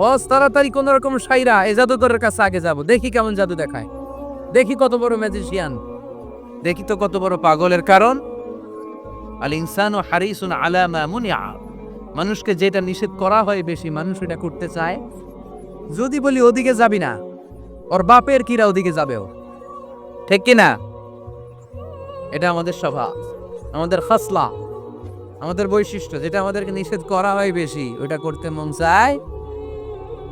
হজ তাড়াতাড়ি কোন রকম সাইরা এ জাদুকরের কাছে আগে যাব। দেখি কেমন জাদু দেখায়। দেখি কত বড় ম্যাজিশিয়ান দেখি তো কত বড় পাগলের কারণ। আল ইনসান ও হারিসুন আলামা মুনিয়া। মানুষকে যেটা নিষেধ করা হয় বেশি, মানুষ এটা করতে চায়। যদি বলি ওদিকে যাবি না, ওর বাপের কিরা ওদিকে যাবেও ঠিক কি না এটা আমাদের স্বভাব, আমাদের খাসলা, আমাদের বৈশিষ্ট্য। যেটা আমাদেরকে নিষেধ করা হয় বেশি, ওটা করতে মন চায়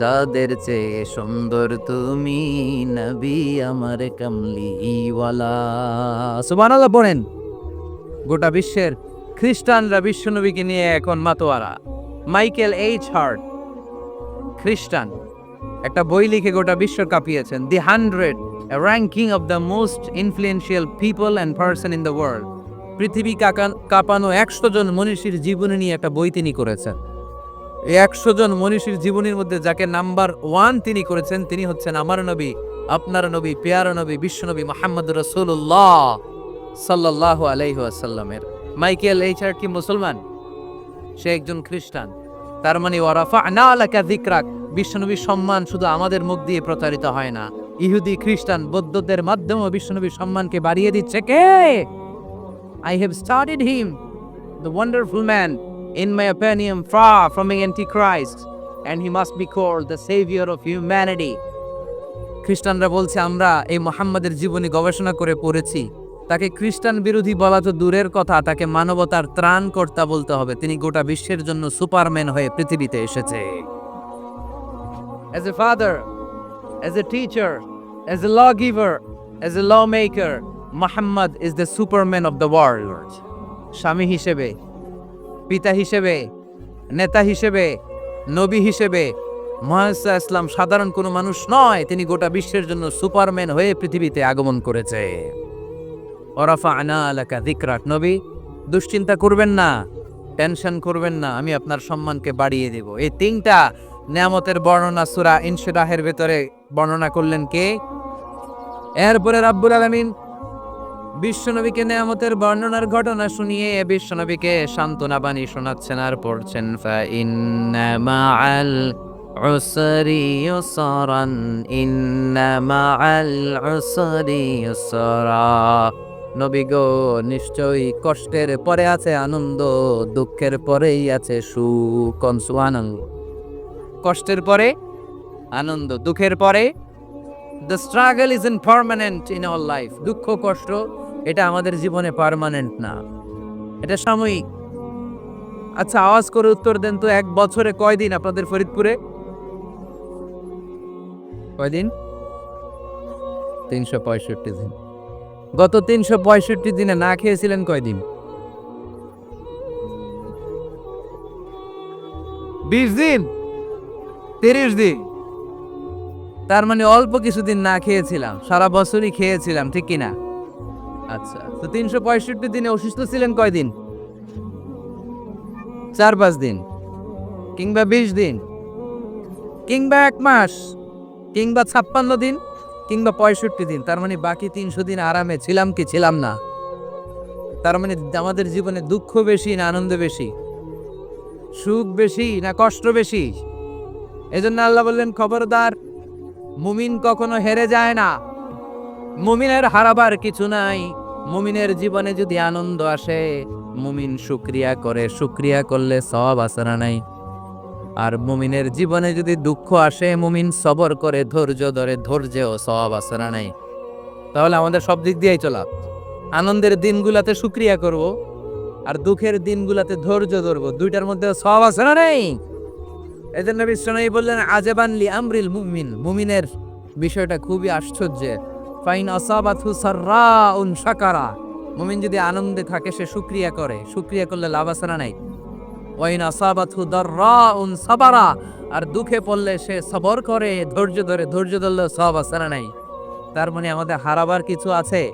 চাঁদের চেয়ে সুন্দর তুমি নবী আমার কমলিওয়ালা। সুবহানাল্লাহ পড়েন গোটা বিশ্বের খ্রিস্টানরা বিশ্বনবীকে নিয়ে এখন মাতোয়ারা। মাইকেল এইচ হার্ট, খ্রিস্টান, একটা বই লিখে গোটা বিশ্ব কাঁপিয়েছেন। The hundred ranking of the most influential people and person in the world. পৃথিবী কাঁপানো একশো জন মনীষীর জীবনী নিয়ে একটা বই তিনি করেছেন। এই একশো জন মনীষীর জীবনীর মধ্যে যাকে নাম্বার ওয়ান তিনি করেছেন তিনি হচ্ছেন আমার নবী আপনার নবী পেয়ার নবী বিশ্বনবী মোহাম্মদ রসুল্লাহ সাল্লাহ আলাইহাসাল্লামের মাইকেল এইচ আর কি মুসলমান? সে একজন খ্রিস্টান। তার মানে ওয়ারাফা না আলাকা দিকরাক বিশ্বনবীর সম্মান শুধু আমাদের মুখ দিয়ে প্রচারিত হয় না। ইহুদি খ্রিস্টান বৌদ্ধদের মাধ্যমেও বিশ্বনবীর সম্মানকে বাড়িয়ে দিচ্ছে কে? I have started him the wonderful man, in my opinion, far from an antichrist, and he must be called the savior of humanity. খ্রিস্টানরা বলছে আমরা এই মোহাম্মদের জীবনী গবেষণা করে পড়েছি তাকে খ্রিস্টান বিরোধী বলা তো দূরের কথা তাকে মানবতার ত্রাণকর্তা বলতে হবে তিনি গোটা বিশ্বের জন্য সুপারম্যান হয়ে পৃথিবীতে এসেছে As a father, as a teacher, as a lawgiver, as a lawmaker, Muhammad is the superman of the world. স্বামী হিসেবে পিতা হিসেবে, নেতা হিসেবে, নবী হিসেবে, মহাসা ইসলাম সাধারণ কোনো মানুষ নয়, তিনি গোটা বিশ্বের জন্য সুপারম্যান হয়ে পৃথিবীতে আগমন করেছে। ওরাফা আনা আলাকা দিকরাট নবী, দুশ্চিন্তা করবেন না, টেনশন করবেন না, আমি আপনার সম্মানকে বাড়িয়ে দেব। এই তিনটা নিয়ামতের বর্ণনা সুরা ইনশিরাহের ভেতরে বর্ণনা করলেন কে? এরপরে রাব্বুল আলামিন বিশ্বনবীকে নেয়ামতের বর্ণনার ঘটনা শুনিয়ে বিশ্বনবীকে সান্ত্বনা বাণী শোনাচ্ছেন আর পড়ছেন, ফা ইন্না মাআল উসরি ইউসরান, ইন্না মাআল উসরি ইউসরা। নবী গো, নিশ্চয়ই কষ্টের পরে আছে আনন্দ, দুঃখের পরেই আছে সুখ কনসুয়ানন্দ কষ্টের পরে, আনন্দ, দুঃখের পরে the struggle is in permanent in our life দুঃখ, কষ্ট এটা আমাদের জীবনে পার্মানেন্ট না। এটা সাময়িক। আচ্ছা আওয়াজ করে উত্তর দেন তো এক বছরে কয়দিন আপনাদের ফরিদপুরে? কয়দিন? তিনশো পঁয়ষট্টি দিন। গত তিনশো পঁয়ষট্টি দিনে না খেয়েছিলেন কয়দিন? বিশ দিন? তিরিশ দিন। তার মানে অল্প কিছুদিন না খেয়েছিলাম সারা বছরই খেয়েছিলাম ঠিক কিনা? আচ্ছা তো তিনশো পঁয়ষট্টি দিনে অসুস্থ ছিলেন কয়দিন? চার, পাঁচ দিন, কিংবা বিশ দিন, কিংবা এক মাস, কিংবা ছাপ্পান্ন দিন, কিংবা পঁয়ষট্টি দিন, তার মানে বাকি তিনশো দিন আরামে ছিলাম কি ছিলাম না? তার মানে আমাদের জীবনে দুঃখ বেশি না আনন্দ বেশি? সুখ বেশি না কষ্ট বেশি? এজন্য আল্লাহ বললেন, খবরদার, মুমিন কখনো হেরে যায় না। মুমিনের হারাবার কিছু নাই। মুমিনের জীবনে যদি আনন্দ আসে, মুমিন শুক্রিয়া করে। শুক্রিয়া করলে সব আসারা নাই? আর মুমিনের জীবনে যদি দুঃখ আসে, মুমিন সবর করে, ধৈর্য ধরে, ধৈর্যেও সব আসারা নাই? তাহলে আমাদের সব দিক দিয়েই চলা। আনন্দের দিনগুলাতে শুক্রিয়া করব, আর দুঃখের দিনগুলাতে ধৈর্য ধরবো। দুইটার মধ্যে সব আসারা নেই? এদের নবী বললেন আজেবানলি আমরিল মুমিন। মুমিনের বিষয়টা খুবই আশ্চর্যের। ফাইন আসাবাথু সাররাউন শাকারা। মুমিন যদি আনন্দে থাকে, সে শুক্রিয়া করে। শুক্রিয়া করলে লাভ না নাই? ওয়াইন আসাবাথু দাররাউন সাবারা। আর দুঃখে পড়লে সে সবর করে, ধৈর্য ধরে, ধৈর্য ধরলে সব না নাই? তার মানে আমাদের হারাবার কিছু আছে?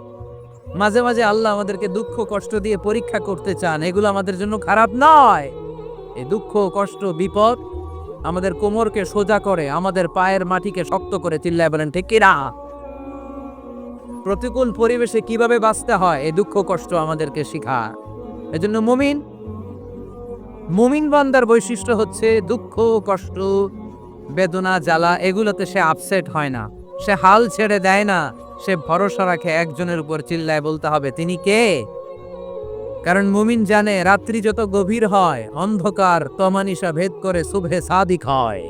মাঝে মাঝে আল্লাহ আমাদেরকে দুঃখ কষ্ট দিয়ে পরীক্ষা করতে চান। এগুলো আমাদের জন্য খারাপ নয়। এই দুঃখ কষ্ট, বিপদ আমাদের কোমরকে সোজা করে, আমাদের পায়ের মাটিকে শক্ত করে চিল্লায় বলেন, ঠিক কিনা প্রতিকূল পরিবেশে কীভাবে বাঁচতে হয়? এই দুঃখ কষ্ট আমাদেরকে শেখায় এজন্য মুমিন মুমিন বান্দার বৈশিষ্ট্য হচ্ছে দুঃখ, কষ্ট, বেদনা, জ্বালা, এগুলোতে সে আপসেট হয় না। সে হাল ছেড়ে দেয় না। সে ভরসা রাখে একজনের উপর, চিল্লায় বলতে হবে, তিনি কে? কারণ মুমিন জানে, রাত্রি যত গভীর হয়, অন্ধকার, তমানিসা ভেদ করে শুভে সাদিক হয়।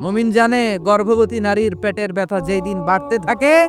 মুমিন জানে, গর্ভবতী নারীর পেটের ব্যথা যেই দিন বাড়তে থাকে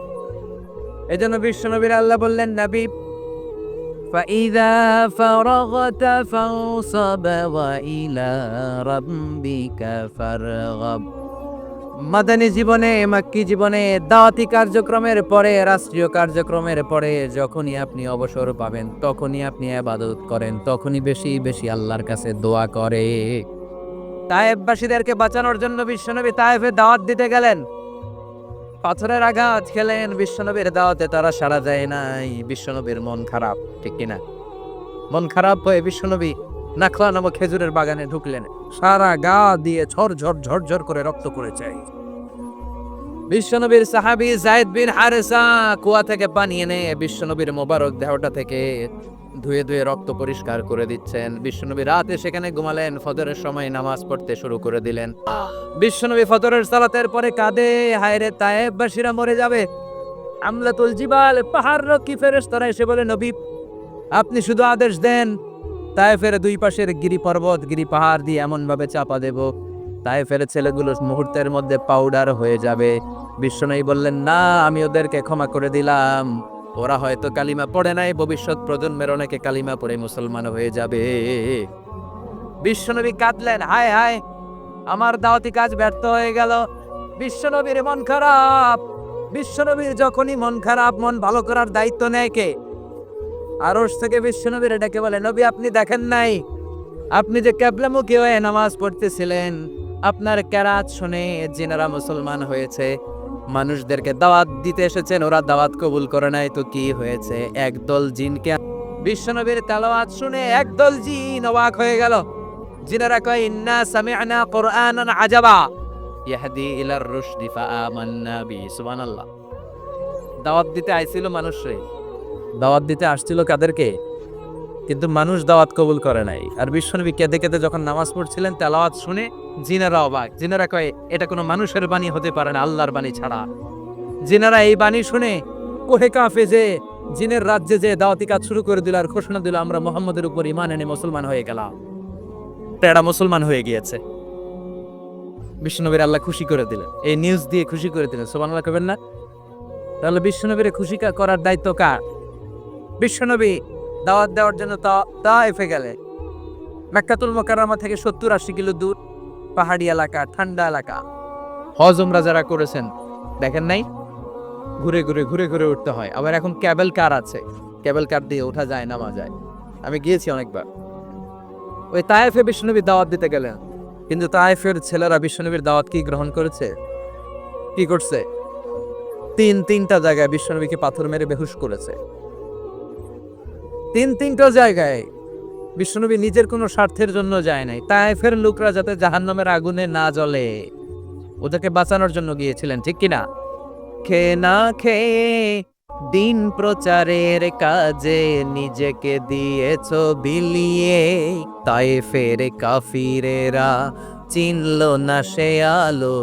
এই জন্য বিশ্বনবীর আল্লাহ বললেন নবী فإذا فرغت فانصب وإلى ربك فارغب মাদানী জীবনে মাক্কি জীবনে দাওয়াতি কার্যক্রমের পরে রাষ্ট্রীয় কার্যক্রমের পরে যখনই আপনি অবসর পাবেন তখনই আপনি আবাদত করেন তখনই বেশি বেশি আল্লাহর কাছে দোয়া করে তায়েববাসীদেরকে বাঁচানোর জন্য বিশ্বনবী তায়েফে দাওয়াত দিতে গেলেন পাথরের আঘাত খেলেন বিশ্বনবীর দাওয়াতে, তারা সারা যায় নাই। বিশ্বনবীর মন খারাপ, ঠিক কিনা? মন খারাপ হয়ে বিশ্বনবী নাখলা নামক খেজুরের বাগানে ঢুকলেন। সারা গা দিয়ে ঝরঝর ঝরঝর করে রক্ত করেছে বিশ্বনবীর সাহাবি জায়েদ বিন হারেসা কুয়া থেকে পানি এনে বিশ্বনবীর মোবারক দেহটা থেকে ধুয়ে ধুয়ে রক্ত পরিষ্কার করে দিচ্ছেন। বিশ্বনবী রাতে সেখানে ঘুমালেন, ফজরের সময় নামাজ পড়তে শুরু করে দিলেন। বিশ্বনবী ফজরের সালাতের পরে কাঁদে, হায়রে তায়েববাসীরা মরে যাবে। আমলাতুল জিবাল, পাহাড় রক্ষী ফেরেশতারা এসে বলে, নবী, আপনি শুধু আদেশ দেন, তায়েফের দুই পাশের গিরি পর্বত, গিরি পাহাড় দিয়ে এমন ভাবে চাপা দেব। তায়েফের ছেলেগুলো মুহূর্তের মধ্যে পাউডার হয়ে যাবে। বিশ্বনবী বললেন, না, আমি ওদেরকে ক্ষমা করে দিলাম। ওরা হয়তো কালিমা পড়ে নাই, ভবিষ্যৎ প্রজন্মের অনেকে কালিমা পড়ে মুসলমান হয়ে যাবে। বিশ্বনবী কাঁদলেন, হায় হায়, আমার দাওয়াতি কাজ ব্যর্থ হয়ে গেল। বিশ্বনবীর মন খারাপ। বিশ্বনবীর যখনই মন খারাপ, মন ভালো করার দায়িত্ব নেয় কে? আরস থেকে বিশ্বনবীর ডেকে বলে, নবী, আপনি দেখেন নাই? আপনি যে ক্যাবলামুখী হয়ে নামাজ পড়তেছিলেন, আপনার ক্যারাত শুনে জিনারা মুসলমান হয়েছে। মানুষদেরকে দাওয়াত দিতে এসেছেন, ওরা দাওয়াত কবুল করে নাই। তো কি হয়েছে? একদল জিনকে বিশ্বনবীর তালাওয়াত শুনে একদল জিন অবাক হয়ে গেল। জিনারা কয়, ইন্না সামি'না কুরআনান আজাবা। ইয়াহদি ইলার রুশদি ফাআমান্না বি, সুবহানাল্লাহ। দাওয়াত দিতে আইছিল মানুষরে। দাওয়াত দিতে আসছিল কাদেরকে? কিন্তু মানুষ দাওয়াত কবুল করে নাই। আর বিশ্বনবী কেঁদে কেঁদে যখন নামাজ পড়ছিলেন, তেলাওয়াত শুনে জিনারা অবাক। জিনারা কয়, এটা কোনো মানুষের বাণী হতে পারে না, আল্লাহর বাণী ছাড়া। জিনারা এই বাণী শুনে, কোহে কাফে যে, জিনের রাজ্যে যে দাওয়াতি কাজ শুরু করে দিল আর ঘোষণা দিল, আমরা মোহাম্মদের উপর ইমান এনে মুসলমান হয়ে গেলাম। এরা মুসলমান হয়ে গিয়েছে। বিষ্ণুনবীর আল্লাহ খুশি করে দিলেন। এই নিউজ দিয়ে খুশি করে দিলেন। সোমান আল্লাহ করবেন না? তাহলে বিশ্বনবীর খুশি করার দায়িত্ব কার? বিশ্বনবী দাওয়াত দেওয়ার জন্য তা এফে গেলে। মেক্কাতুল মোকাররমা থেকে সত্তর আশি কিলো দূর, পাহাড়ি এলাকা, ঠান্ডা এলাকা। হজ উমরা যারা করেছেন, দেখেন নাই? ঘুরে ঘুরে ঘুরে ঘুরে উঠতে হয়। আবার এখন ক্যাবেল কার আছে? ক্যাবেল কার দিয়ে ওঠা যায়, নামা যায়। আমি গিয়েছি অনেকবার। ওই তায়েফে বিষ্ণুনবী দাওয়াত দিতে গেলেন। কিন্তু তায়েফের ছেলেরা বিশ্বনবীর দাওয়াত কি গ্রহণ করেছে? কি করছে? তিন, তিনটা জায়গায় বিশ্বনবীকে পাথর মেরে বেহুশ করেছে। তিন তিনটা জায়গায় বিশ্বনবী নিজের কোনো স্বার্থের জন্য যায় নাই। তাইফের লোকরা যাতে জাহান্নামের আগুনে না জ্বলে, ওদেরকে বাঁচানোর জন্য গিয়েছিলেন, ঠিক কিনা? খেয়ে না খেয়ে দিন প্রচারের কাজে নিজেকে দিয়েছ বিলিয়ে তাই ফের কাফিরেরা চিনল না সে আলো,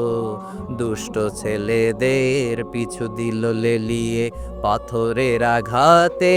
দুষ্ট ছেলেদের পিছু দিল লেলিয়ে, পাথরের আঘাতে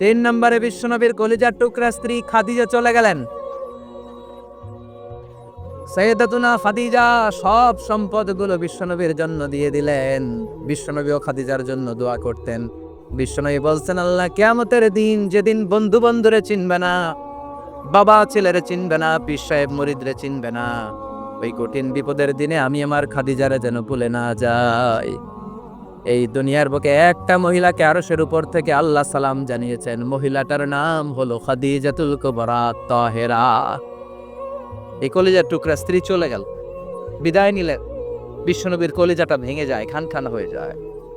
তিন নম্বরে বিশ্বনবীর কলিজার টুকরা স্ত্রী খাদিজা চলে গেলেন। সৈয়দাতুনা খাদিজা সব সম্পদগুলো বিশ্বনবীর জন্য দিয়ে দিলেন। বিশ্বনবী ও খাদিজার জন্য দোয়া করতেন। বিশ্বনবী বলছেন, আল্লাহ কেয়ামতের দিন যেদিন বন্ধু বন্ধুরে চিনবে না, বাবা ছেলেরে চিনবে না, পীর সাহেব মরিদরে চিনবে না, ওই কঠিন বিপদের দিনে আমি আমার খাদিজারে যেন ভুলে না যাই। এই দুনিয়ার বুকে একটা মহিলাকে আরশের উপর থেকে আল্লাহ সালাম জানিয়েছেন। মহিলাটার নাম হলো খাদিজাতুল কুবরা তাহেরা। এই কলিজার টুকরা স্ত্রী চলে গেল। বিদায় নিলেন বিশ্বনবীর কলিজাটা ভেঙে যায়, খান খান হয়ে যায়।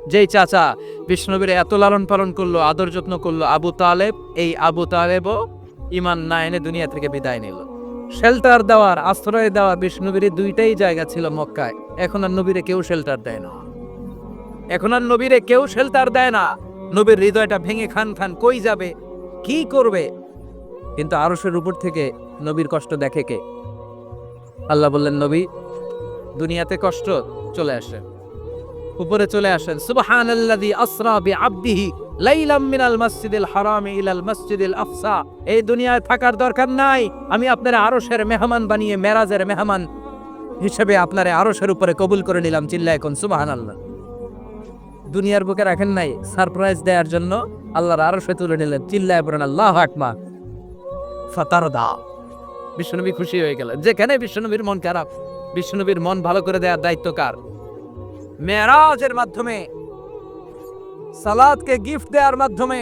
যেই চাচা বিষ্ণুবীর এত লালন পালন করল, আদর যত্ন করল, আবু তালেব, এই আবু তালেবও ইমান না এনে দুনিয়া থেকে বিদায় নিল। শেল্টার দেওয়ার, আশ্রয় দেওয়া বিষ্ণুবীর দুইটাই জায়গা ছিল মক্কায়। এখন আর নবীরে কেউ শেল্টার দেয় না। এখন আর নবীরে কেউ শেল্টার দেয় না। নবীর হৃদয়টা ভেঙে খান খান কই যাবে? কি করবে? কিন্তু আরশের উপর থেকে নবীর কষ্ট দেখে কে? আল্লাহ বললেন, নবী, দুনিয়াতে কষ্ট চলে আসেন উপরে চলে আসেন সুবহান সুবহানাল্লাযী আসরা বিআবদিহি লাইলাম মিনাল মাসজিদিল হারামি ইলাল মাসজিদিল আকসা। এই দুনিয়ায় থাকার দরকার নাই। আমি আপনার আরশের মেহমান বানিয়ে মেরাজের মেহমান হিসেবে আপনার আরশের উপরে কবুল করে নিলাম চিল্লায় কোন সুবহানাল্লাহ। দুনিয়ার বুকে রাখেন নাই, সারপ্রাইজ দেওয়ার জন্য আল্লাহর আরশে তুলে নিলেন। চিল্লায় পড়েন, আল্লাহ আকবার। ফাতারদা, বিশ্বনবী খুশি হয়ে গেলেন। যেখানে বিশ্বনবীর মন খারাপ, বিশ্বনবীর মন ভালো করে দেওয়ার দায়িত্ব কার? মেরাজের মাধ্যমে, সালাদকে গিফট দেওয়ার মাধ্যমে,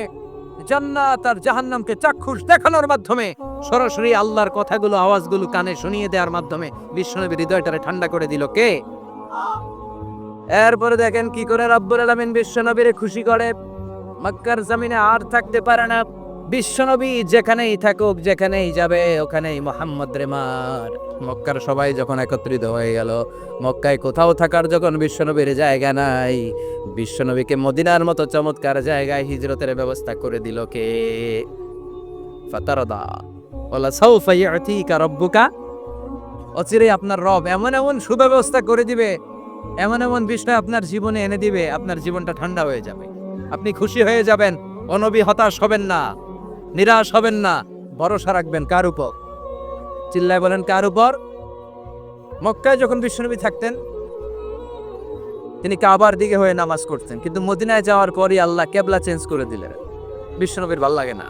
জান্নাত আর জাহান্নামকে চাক্ষুষ দেখানোর মাধ্যমে, সরাসরি আল্লাহর কথাগুলো, আওয়াজগুলো কানে শুনিয়ে দেওয়ার মাধ্যমে বিশ্বনবীর হৃদয়টারে ঠান্ডা করে দিল। কে? এরপরে দেখেন কি করে রব্বুল আলামিন বিশ্বনবীরে খুশি করে। মক্কার জমিনে আর থাকতে পারে না। বিশ্বনবী যেখানেই থাকুক, যেখানেই যাবে, ওখানেই মোহাম্মদ রেমার মক্কার সবাই যখন একত্রিত হয়ে গেল, মক্কায় কোথাও থাকার যখন বিশ্বনবীর জায়গা নাই, বিশ্বনবীকে মদিনার মতো চমৎকার জায়গায় হিজরতের ব্যবস্থা করে দিল কে? ফাতারদা। অচিরে আপনার রব এমন এমন সুব্যবস্থা করে দিবে এমন এমন বিষয় আপনার জীবনে এনে দিবে, আপনার জীবনটা ঠান্ডা হয়ে যাবে। আপনি খুশি হয়ে যাবেন, অনবী হতাশ হবেন না, নিরাশ হবেন না, ভরসা রাখবেন কার উপর? চিল্লায় বলেন, কার উপর? মক্কায় যখন বিশ্বনবী থাকতেন, তিনি কাবার দিকে হয়ে নামাজ করতেন, কিন্তু মদিনায় যাওয়ার পরই আল্লাহ কেবলা চেঞ্জ করে দিলেন। বিশ্বনবীর ভালো লাগে না।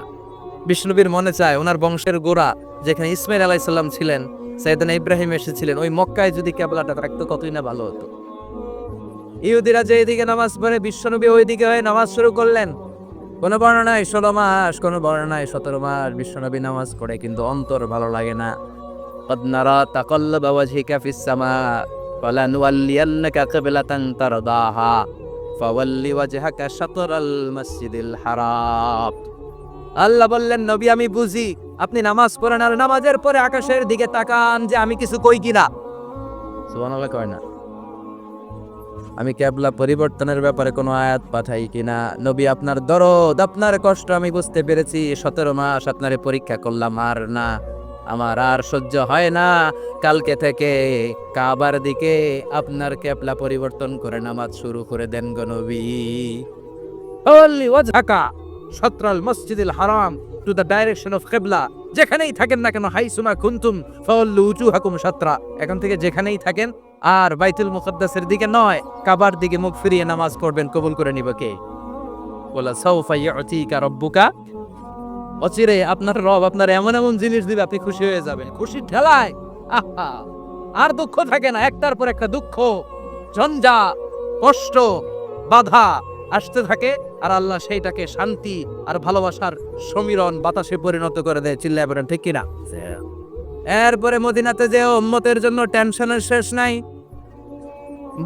বিষ্ণুবীর মনে চায়, ওনার বংশের গোড়া, যেখানে ইসমাইল আলাইসাল্লাম ছিলেন সৈয়দানা ইব্রাহিম এসেছিলেন, ওই মক্কায় যদি কেবলাটা রাখতো কতই না ভালো হতো। ইহুদিরা যে এদিকে নামাজ পড়ে, বিশ্বনবী ওইদিকে হয়ে নামাজ শুরু করলেন। কোনো বর্ণনায় ষোলো মাস, কোনো বর্ণনায় সতেরো মাস বিশ্বনবী নামাজ পড়ে, কিন্তু অন্তর ভালো লাগে না। কদনারা তাকল্ল বাবা ঝিকা ফিসামা ফলানুয়াল্লিয়ান্নাকা কিবলাতান তারদাহা, ফাওয়াল্লি ওয়াজহাকা শাতরাল মসজিদিল হারাপ আল্লাহ বললেন, নবী, আমি বুঝি, আপনি নামাজ পড়েন আর নামাজের পরে আকাশের দিকে তাকান যে আমি কিছু কই কিনা? সুবহানাল্লাহ কয় না। আমি ক্যাবলা পরিবর্তনের ব্যাপারে কোনো আয়াত পাঠাই কিনা নবী আপনার দরদ, আপনার কষ্ট আমি বুঝতে পেরেছি। সতেরো মাস আপনারে পরীক্ষা করলাম, আর না, আমার আর সহ্য হয় না। কালকে থেকে কাবার দিকে আপনার ক্যাবলা পরিবর্তন করে নামাজ শুরু করে দেন গো নবী। সত্রাল মসজিদুল হারাম টু দ্য ডাইরেকশন অফ কেবলা যেখানেই থাকেন না কেন, হাইসুমা কুন্তুম ফাওয়াল্লু হাকুম সাতরা। এখন থেকে যেখানেই থাকেন আর বাইতুল মুকদ্দাসের দিকে নয়, কাবার দিকে মুখ ফিরিয়ে নামাজ পড়বেন, কবুল করে নিব কে? বলা ইউতিকা রব্বুকা? অচিরে আপনার রব আপনার এমন এমন জিনিস দিবে, আপনি খুশি হয়ে যাবেন। খুশির ঠেলায়, আহা! আর দুঃখ থাকে না, একটার পর একটা দুঃখ, ঝঞ্ঝা, কষ্ট, বাধা আসতে থাকে, আর আল্লাহ সেইটাকে শান্তি আর ভালোবাসার সমীরণ বাতাসে পরিণত করে দেয়, চিল্লায় বলেন, ঠিক কিনা? এরপরে মদিনাতে যে উম্মতের জন্য টেনশনের শেষ নাই।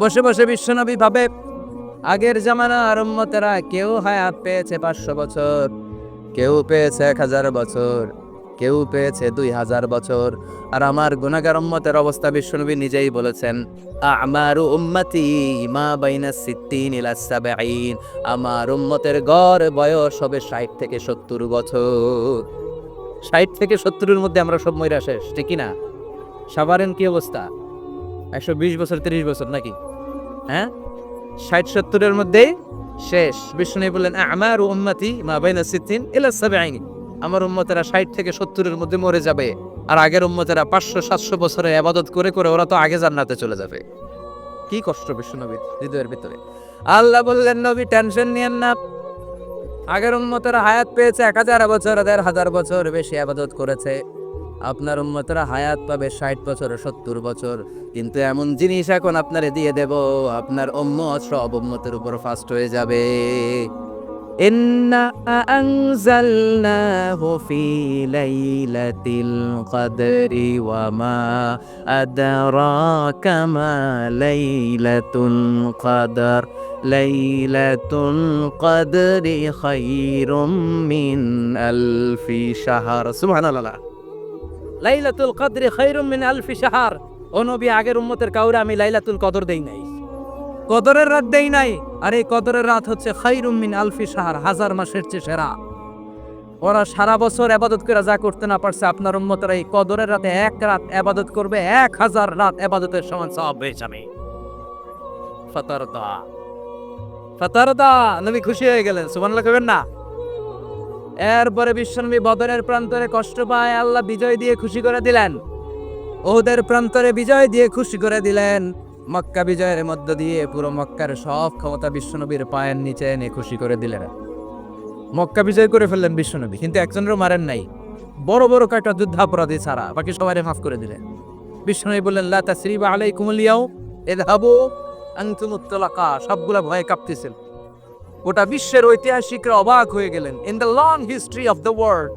বসে বসে বিশ্বনবী ভাবে, আগের জামানার উম্মতেরা কেউ হায়াত পেয়েছে পাঁচশো বছর, কেউ পেয়েছে এক হাজার বছর, কেউ পেয়েছে দুই হাজার বছর। আর আমার গুণাগার উম্মতের অবস্থা বিশ্বনবী নিজেই বলেছেন, আমার উম্মতি মা বাইনা সিদ্দিন ইলা সাবাইন আমার উম্মতের গড় বয়স হবে ষাট থেকে সত্তর বছর। ষাট থেকে সত্তরের মধ্যে আমরা সব ময়রা শেষ, ঠিক না সাবারেন কি অবস্থা? একশো বিশ বছর, তিরিশ বছর নাকি? হ্যাঁ? ষাট, সত্তরের মধ্যেই শেষ। বিষ্ণু বললেন, আমার উম্মতি মা বাইনা সিদ্দিন ইলা সাবাইন আমার উম্মতেরা ষাট থেকে সত্তরের মধ্যে মরে যাবে, আর আগের উম্মতেরা পাঁচশো, সাতশো বছরে আবাদত করে করে ওরা তো আগে জান্নাতে চলে যাবে। কি কষ্ট বিষ্ণু বিশ্বনবীর হৃদয়ের ভিতরে। আল্লাহ বললেন, নবী টেনশন নিয়েন না। আগের উন্মতেরা হায়াত পেয়েছে এক হাজার বছর, দেড় হাজার বছর বেশি আবাদত করেছে। আপনার উন্মতেরা হায়াত পাবে ষাট বছর, সত্তর বছর। কিন্তু এমন জিনিস এখন আপনারে দিয়ে দেব, আপনার উম্মত সব উম্মতের উপর ফাস্ট হয়ে যাবে। إنا أنزلناه في ليلة القدر وما أدراك ما ليلة القدر ليلة القدر خير من ألف شهر سبحان الله লাইলাতুল কদরে খৈরুম মিন আলফি শাহর ও নবী আগের উম্মতের কাউরে আমি লাইলাতুল কদর দেই নাই কদরের রাত দেই নাই, আর এই কদরের রাত হচ্ছে খৈরুম মিন আলফি সাহার হাজার মাসের চেয়ে সেরা। ওরা সারা বছর আবাদত করে যা করতে না পারছে, আপনার উম্মতেরা এই কদরের রাতে এক রাত আবাদত করবে, এক হাজার রাত আবাদতের সমান সব হয়ে যাবে। ফাতারদা। নবী খুশি হয়ে গেলেন, সুবহানাল্লাহ কবেন না? এরপরে বিশ্বনবী বদরের প্রান্তরে কষ্ট পায়, আল্লাহ বিজয় দিয়ে খুশি করে দিলেন। ওদের প্রান্তরে বিজয় দিয়ে খুশি করে দিলেন। মক্কা বিজয়ের মধ্য দিয়ে পুরো মক্কার সব ক্ষমতা বিশ্বনবীর পায়ের নিচে এনে খুশি করে দিলেন। মক্কা বিজয় করে ফেললেন বিশ্বনবী, কিন্তু একজনেরও মারেন নাই। বড় বড় কয়েকটা যুদ্ধাপরাধী ছাড়া বাকি সবাই মাফ করে দিলেন। বিশ্বনবী বললেন, লা তাসরিবা আলাইকুমুল ইয়াও ইযহাবু আনতুমুত তালাকা সবগুলা ভয়ে কাঁপতেছিল। গোটা বিশ্বের ঐতিহাসিকরা অবাক হয়ে গেলেন। In the long history of the world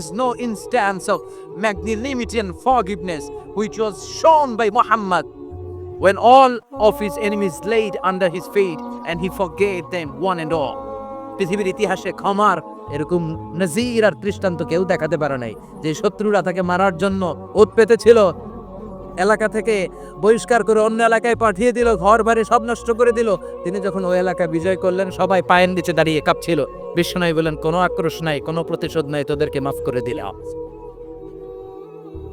is no instance of magnanimity and forgiveness which was shown by Muhammad when all of his enemies laid under his feet and he forgave them one and all. পৃথিবীর ইতিহাসে ক্ষমার এরকম নজির আর দৃষ্টান্ত কেউ দেখাতে পারে নাই। যে শত্রুরা তাকে মারার জন্য ওত পেতে ছিল এলাকা থেকে বহিষ্কার করে অন্য এলাকায় পাঠিয়ে দিল, ঘর বাড়ি সব নষ্ট করে দিল। তিনি যখন ওই এলাকা বিজয় করলেন, সবাই পায়ের নিচে দাঁড়িয়ে কাঁপছিল। বিশ্বনয় বলেন কোনো আক্রোশ নাই, কোনো প্রতিশোধ নাই, তোদেরকে মাফ করে দিলাম।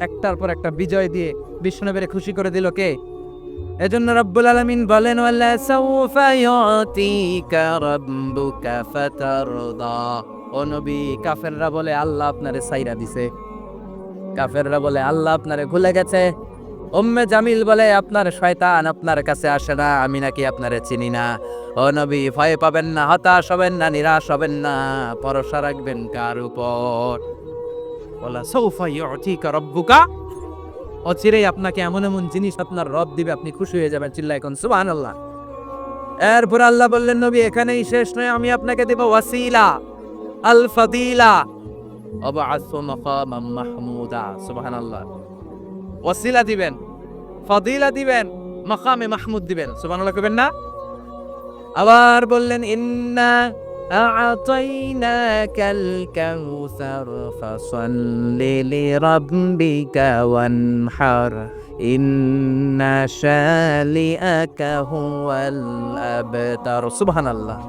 একটার পর একটা বিজয় দিয়ে বিষ্ণুনবীরে খুশি করে দিল কে? এজন্য রব্বুল আলামিন বলেন ও নবী, কাফেররা বলে, আল্লাহ আপনারে সাইরা দিছে। কাফেররা বলে, আল্লাহ আপনারে ভুলে গেছে। উম্মে জামিল বলে, আপনার শয়তান আপনার কাছে আসে না, আমি নাকি আপনারে চিনি না। ও নবী, ভয় পাবেন না, হতাশ হবেন না, নিরাশ হবেন না, ভরসা রাখবেন কার উপর? বলা সৌফা ইউতিকা রব্বুকা অচিরেই আপনাকে এমন এমন জিনিস আপনার রব দিবে, আপনি খুশি হয়ে যাবেন চিল্লা এখন সুবহানাল্লাহ। এরপর আল্লাহ বললেন, নবী, এখানেই শেষ নয়, আমি আপনাকে দেব ওয়াসিলা আল ফাদিলা মাহমুদা, সুবহানাল্লাহ। ওয়াসিলা দিবেন, ফাদিলা দিবেন, মাকামে মাহমুদ দিবেন, সুবহানাল্লাহ কইবেন না? আবার বললেন, ইন্না أعطيناك الكوثر فصل لربك وانحر إن شانئك هو الأبتر سبحان الله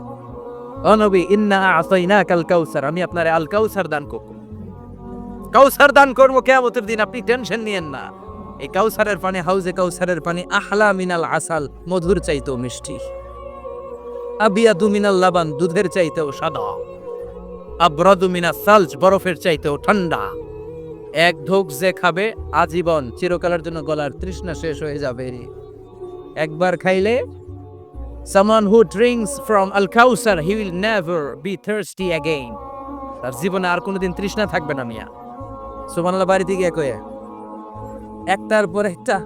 ও নবী ইন্না আতাইনাকা আল কাউসার আমি আপনারে আল কাউসার দান করব কাউসার দান করব কিয়ামতের দিন আপনি টেনশন নিয়েন না এই কাউসারের পানি হাউজে কাউসারের পানি আহলা মিনাল আসাল মধুর চাইতেও মিষ্টি আবিয়াদু মিনাল লাবান দুধের চাইতেও সাদা। আব্রাদু মিনাস সালজ বরফের চাইতেও ঠান্ডা। এক ঢোক যে খাবে, আজীবন চিরকালের জন্য গলার তৃষ্ণা শেষ হয়ে যাবে। একবার খাইলে someone who drinks from al kausar he will never be thirsty again তার জীবনে আর কোনোদিন তৃষ্ণা থাকবে না মিয়া। সুবহানাল্লাহ, বাড়িতে গিয়ে কয়ে। একটার পর একটা,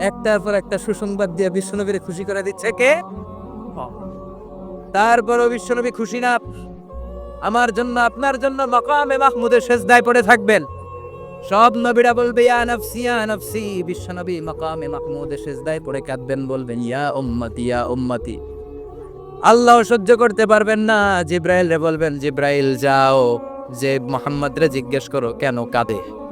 একটার পর একটা সুসংবাদ দিয়ে বিশ্বনবীরে খুশি করে দিচ্ছে কে? তারপরও বিশ্বনবী খুশি না। আমার জন্য, আপনার জন্য মকামে মাহমুদের শেষদায় পড়ে থাকবেন। সব নবীরা বলবে, ইয়া নফসি ইয়া নফসি। বিশ্বনবী মকামে মাহমুদের শেষদায় পড়ে কাঁদবেন, বলবেন, ইয়া উম্মতি ইয়া উম্মতি। আল্লাহ সহ্য করতে পারবেন না। জিব্রাইল রে বলবেন, জিব্রাইল, যাও। যে মোহাম্মদ রে জিজ্ঞেস করো, কেন কাঁদে?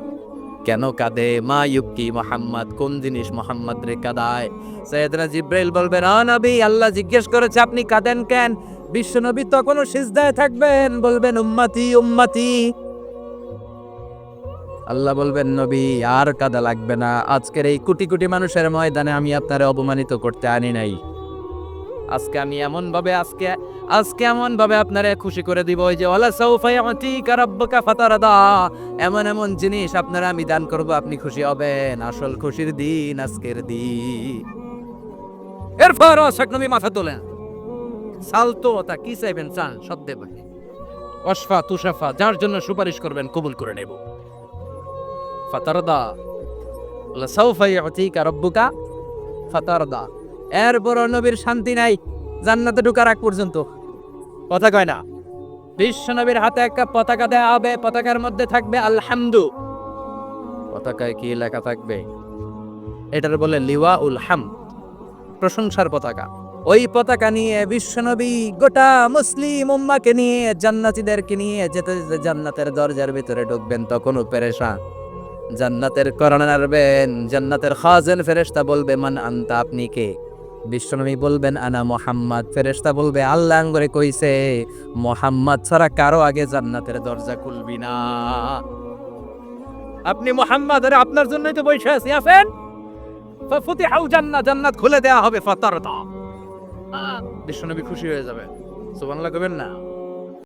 কেন কাঁদে? মা ইউকি মোহাম্মদ, কোন জিনিস মোহাম্মদ রে কাদায়? সৈয়দনা জিব্রাইল বলবেন আ নবী, আল্লাহ জিজ্ঞেস করেছে, আপনি কাঁদেন কেন? বিশ্বনবী তখনও সিজদায় থাকবেন। বলবেন, উম্মতি উম্মতি। আল্লাহ বলবেন, নবী, আর কাদা লাগবে না। আজকের এই কোটি কোটি মানুষের ময়দানে আমি আপনারে অপমানিত করতে আনি নাই। আজকে আমি এমন ভাবে আজকে আজকে এমন ভাবে আপনারে খুশি করে দিব যে, ওয়ালা সাউফা ইয়াতিকা রাব্বুকা ফাতারদা। এমন এমন জিনিস আপনারা আমি দান করব, আপনি খুশি হবেন। আসল খুশির দিন আজকের দিন। এরপর অশোক নবী মাথা তোলেন। সালতো তা কি চাইবেন? চান, সব দেবেন অশফা তুষাফা যার জন্য সুপারিশ করবেন, কবুল করে নেব। ফাতারদা। ওয়ালা সাউফা ইয়াতিকা রাব্বুকা ফাতারদা। এরপর নবীর শান্তি নাই, জান্নাতে ঢুকার আগ পর্যন্ত। কথা কয় না? বিশ্ব নবীর হাতে একটা পতাকা দেয়া হবে, পতাকার মধ্যে থাকবে আলহামদু। পতাকায় কি লেখা থাকবে? এটার বলে লিওয়া উল হাম প্রশংসার পতাকা। ওই পতাকা নিয়ে বিশ্বনবী গোটা মুসলিম উম্মাকে নিয়ে, জান্নাতীদেরকে নিয়ে যেতে যেতে জান্নাতের দরজার ভিতরে ঢুকবেন, তখনও পেরেশান। জান্নাতের করণ জান্নাতের খাজেন ফেরেশতা বলবে, মান আনতা, আপনি কে? বিশ্বনবী বলবেন, আনা মোহাম্মদ। ফেরেস্তা বলবে, আল্লাহ করে কইছে, মোহাম্মদ ছাড়া কারও আগে জান্নাতের দরজা খুলবি না। আপনি মোহাম্মদ আরে আপনার জন্যই তো বসে আছি আছেন হাউ জান্নাত জান্নাত খুলে দেয়া হবে ফাতারতা বিশ্বনবী খুশি হয়ে যাবে। সুবহানাল্লাহ কবেন না?